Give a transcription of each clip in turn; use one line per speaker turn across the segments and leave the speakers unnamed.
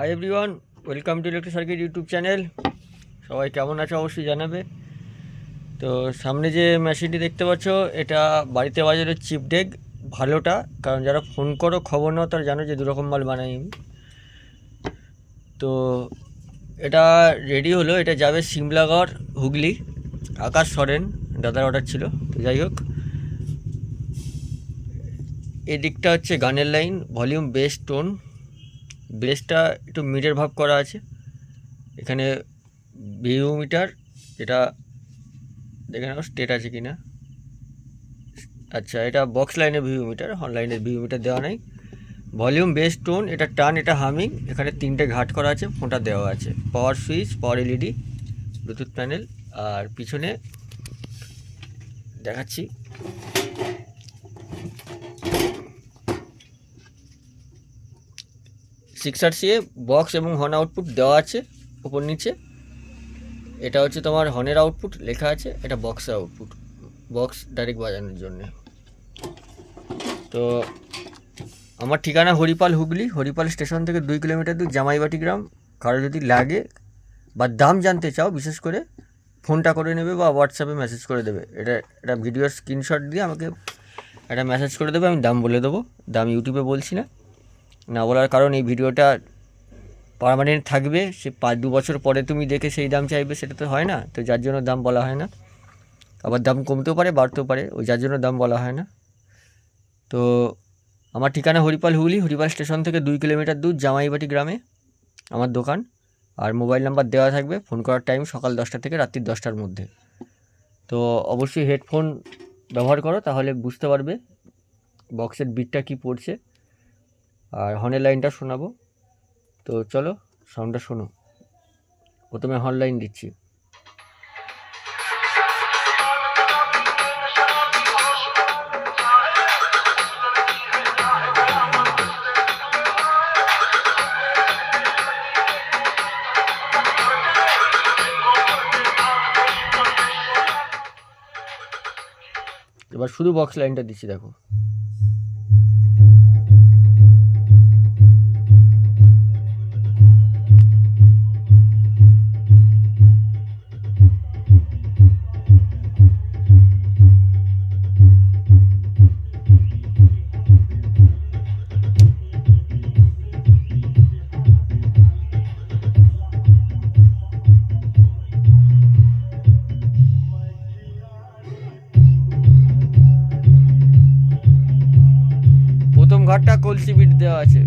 Hi everyone welcome to electric circuit YouTube channel সবাই কেমন আছে অবশ্যই জানাবে। তো সামনে যে মেশিনটি দেখতে পাচ্ছ, এটা বাড়িতে বাজারের চিপ ডেক ভালোটা। কারণ যারা ফোন করো, খবর নাও, তারা জানো যে দুরকম মাল বানাই আমি। তো এটা রেডি হলো, এটা যাবে সিমলাগড়, হুগলি। আকাশ সরেন, দাদার অর্ডার ছিল। যাই হোক। এদিকটা হচ্ছে গানের লাইন ভলিউম বেস টোন বেসটা একটু মিটার ভাব করা আছে। এখানে ভিউ মিটার, যেটা দেখে নাও স্টেট আছে কি না আচ্ছা এটা বক্স লাইনের ভিউ মিটার অনলাইনের ভিউ মিটার দেওয়া নাই। ভলিউম বেস টোন এটা টান এটা হামিং এখানে তিনটে ঘাট করা আছে, ফোঁটা দেওয়া আছে। Power switch power LED Bluetooth panel আর পিছনে দেখাচ্ছি। সিক্স আর সিএ বক্স এবং হর্ন আউটপুট দেওয়া আছে উপর নিচে। এটা হচ্ছে তোমার হর্নের আউটপুট লেখা আছে, এটা বক্সের আউটপুট বক্স ডাইরেক্ট বাজানোর জন্যে। তো আমার ঠিকানা হরিপাল হুগলি, হরিপাল স্টেশন থেকে দুই কিলোমিটার দূর, জামাইবাটি গ্রাম। কারও যদি লাগে বা দাম জানতে চাও, বিশেষ করে ফোনটা করে নেবে বা হোয়াটসঅ্যাপে মেসেজ করে দেবে। এটা একটা ভিডিওর স্ক্রিনশট দিয়ে আমাকে একটা মেসেজ করে দেবে, আমি দাম বলে দেবো। দাম ইউটিউবে বলছি না। না বলার কারণ এই ভিডিওটা পার্মানেন্ট থাকবে, সে পাঁচ দু বছর পরে তুমি দেখে সেই দাম চাইবে, সেটা তো হয় না। তো যার জন্য দাম বলা হয় না। আবার দাম কমতেও পারে, বাড়তেও পারে, ওই যার জন্য দাম বলা হয় না। তো আমার ঠিকানা হরিপাল হুগলি, হরিপাল স্টেশন থেকে দুই কিলোমিটার দূর, জামাইবাটি গ্রামে, আমার দোকান। আর মোবাইল নাম্বার দেওয়া থাকবে, ফোন করার টাইম সকাল দশটা থেকে রাত্রি দশটার মধ্যে। তো অবশ্যই হেডফোন ব্যবহার করো, তাহলে বুঝতে পারবে বক্সের বিটটা কী পড়ছে। আর হর্নের লাইনটা শোনাবো। তো চলো সাউন্ডটা শোনো। প্রথমে হর্ন লাইন দিচ্ছি। এবার শুধু বক্স লাইনটা দিচ্ছি, দেখো। কলসি বিট দেওয়া আছে।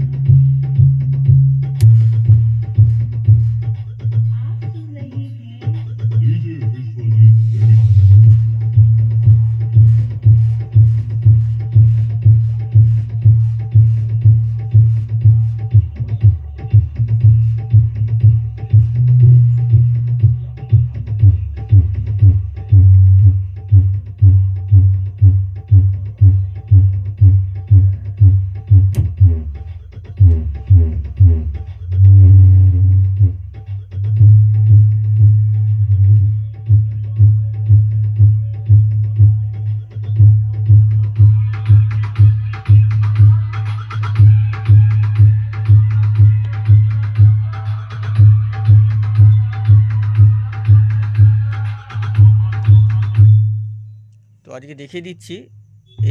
আজকে দেখিয়ে দিচ্ছি,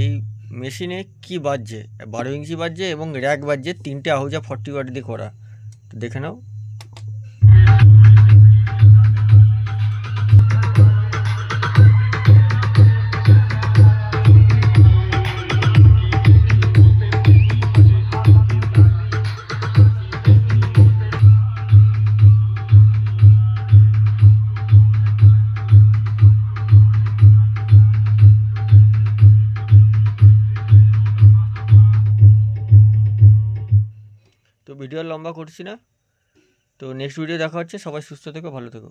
এই মেশিনে কি বাজছে? বারো ইঞ্চি বাজছে এবং র্যাক বাজছে তিনটে আহুজা ফর্টি ওয়াট দিয়ে করা। তো দেখে নাও। ভিডিও লম্বা করছি না। তো নেক্সট ভিডিও দেখা হচ্ছে। সবাই সুস্থ থেকো ভালো থেকো।